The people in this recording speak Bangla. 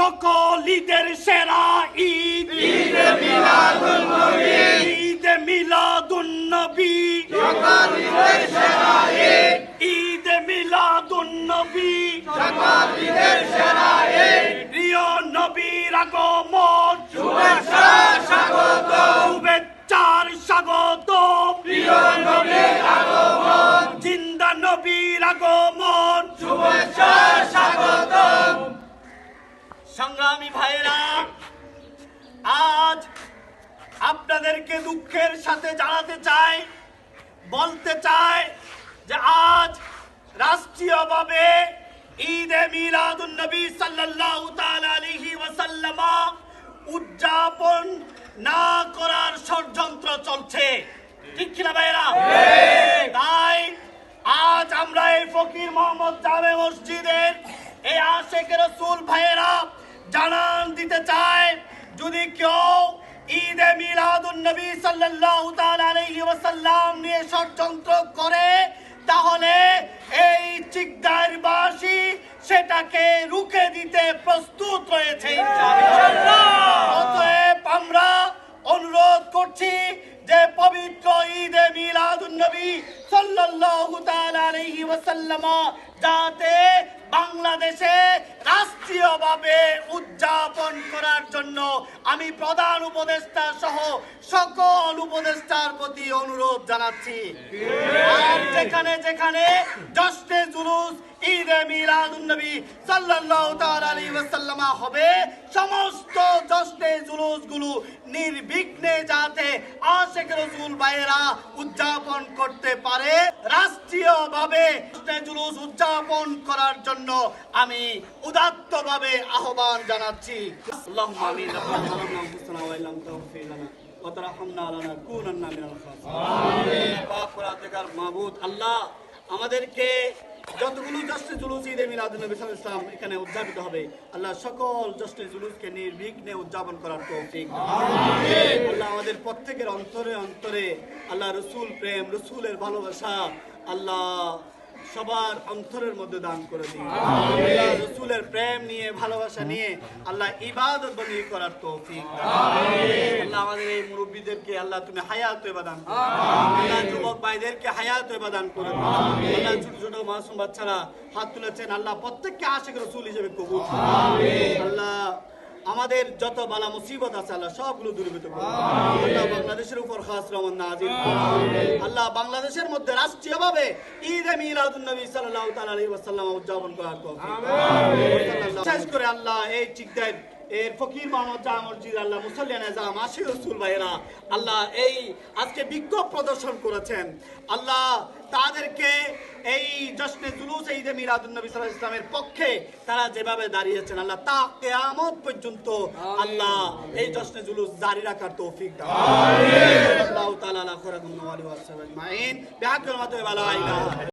সকল ঈদের সেরা ঈদ ঈদে মিলাদুন নবী ঈদে মিলাদুন নবী সকল ঈদের সেরা ঈদ ঈদে মিলাদুন নবী সকল ঈদের সেরা আগমন শুভেচ্ছা স্বাগত শুভেচ্ছার স্বাগত প্রিয় নবীর আগমন জিন্দা নবীর আগমন শুভেচ্ছা স্বাগত সংগ্রামী ভাইরা আজ আপনাদেরকে দুঃখের সাথে জানাতে চাই, বলতে চাই যে আজ রাষ্ট্রীয়ভাবে ঈদে মিলাদুন নবী সাল্লাল্লাহু তাআলা আলাইহি ওয়াসাল্লামা উদযাপন না করার ষড়যন্ত্র চলছে। ঠিক কিনা ভাইরা তাই আজ আমরা এই ফকির মোহাম্মদ জামে মসজিদের এই আশেখ রসুল ভাইয়েরা জানান দিতে চায় যদি কেউ ঈদে মিলাদুন নবী সাল্লাল্লাহু তাআলা আলাইহি ওয়াসাল্লাম নিয়ে ষড়যন্ত্র করে তাহলে এই চিকদারবাসী সেটাকে রুখে দিতে প্রস্তুত রয়েছে অতএব আমরা অনুরোধ করছি যে পবিত্র ঈদে মিলাদুন্নবী সাল্লাল্লাহু তাআলা আলাইহি ওয়াসাল্লাম যাতে বাংলাদেশে রাষ্ট্রীয়ভাবে উদযাপন করার জন্য আমি প্রধান উপদেষ্টা সহ সকল উপদেষ্টার প্রতি অনুরোধ জানাচ্ছি। আর যেখানে যেখানে জুলুস ঈদে মিলাদুন সাল্লাল্লাহু তাআলা আলাইহি ওয়াসাল্লাম হবে। সমস্ত জশ্নে জুলুস নির্বিঘ্নে যাতে আশেক রসুল ভাইয়েরা উদযাপন করতে পারে। রাষ্ট্রীয়ভাবে জুলুস উদযাপন করার জন্য আমি উদাত্তভাবে আহ্বান জানাচ্ছি। আল্লাহুম্মা আমিন। আমাদেরকে যতগুলো জশ্নে জুলুস ঈদে মিলাদুন নবী সাল্লাল্লাহু এখানে উদযাপিত হবে আল্লাহ সকল জশ্নে জুলুসকে নির্বিঘ্নে উদযাপন করার তৌফিক আমিন। আল্লাহ আমাদের প্রত্যেকের অন্তরে অন্তরে আল্লাহ রসুল প্রেম রসুলের ভালোবাসা আল্লাহ সবার অন্তরের মধ্যে দান করে দিন। রসুলের প্রেম নিয়ে ভালোবাসা নিয়ে আল্লাহ ইবাদত বন্দী করার তৌফিক আল্লাহ আমাদের এই মুরব্বীদেরকে আল্লাহ তুমি হায়াত আল্লাহ যুবক ভাইদেরকে হায়াত করে আল্লাহ ছোট ছোট মাসুম বাচ্চারা হাত তুলেছেন। আল্লাহ প্রত্যেককে আশিক রসুল হিসেবে কবুল আল্লাহ আমাদের যত বালা মুসিবত আছে আল্লাহ সবগুলো দূরীভূত করুন আল্লাহ বাংলাদেশের উপর খাস রহমান নাজির আল্লাহ বাংলাদেশের মধ্যে রাষ্ট্রীয়ভাবে ঈদ এ মিলাদুন্নবী সাল্লাহ সাল্লাল্লাহু তাআলা আলাইহি ওয়াসাল্লাম উদযাপন করার তৌফিক। বিশেষ করে আল্লাহ এই চিকদার এর ফকির মোহাম্মদ জাহ মসজিদ আল্লাহ মুসল্লিয়ান আজম আশি রসুল ভাইয়েরা আল্লাহ এই আজকে বিক্ষোভ প্রদর্শন করেছেন। আল্লাহ তাদেরকে এই জশ্নে জুলুস ঈদে মিলাদুন নবী সাল্লাল্লাহু আলাইহি ইসলামের পক্ষে তারা যেভাবে দাঁড়িয়েছেন আল্লাহ তা কিয়ামত পর্যন্ত আল্লাহ এই জশ্নে জুলুস জারি রাখার তৌফিক দান আল্লাহ তাআলা আলা খরাকুম ওয়া আলিহি ওয়া সাহবিহি আজমাইন। বিহাক্কিল মাতু ওয়া লা ইলাহা